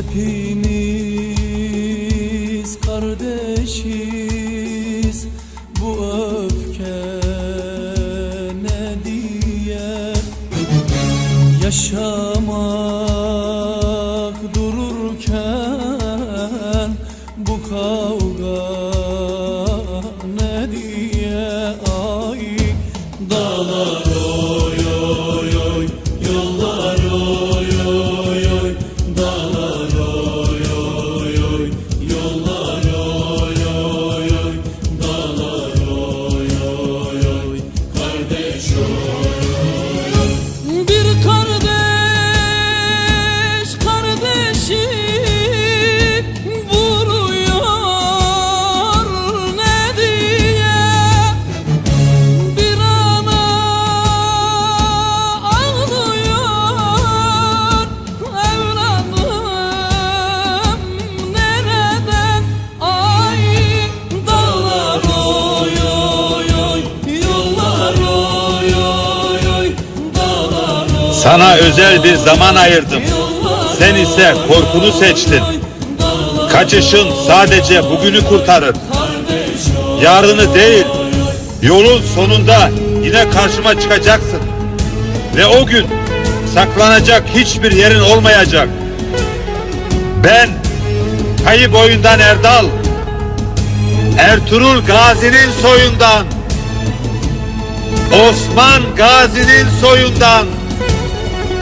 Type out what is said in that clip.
Hepimiz kardeşiz. Bu öfke ne diye? Yaşamak dururken Bu kavga Sana özel bir zaman ayırdım. Sen ise korkunu seçtin. Kaçışın sadece bugünü kurtarır. Yarını değil, yolun sonunda yine karşıma çıkacaksın. Ve o gün saklanacak hiçbir yerin olmayacak. Ben kayıp oyundan Erdal, Ertuğrul Gazi'nin soyundan, Osman Gazi'nin soyundan.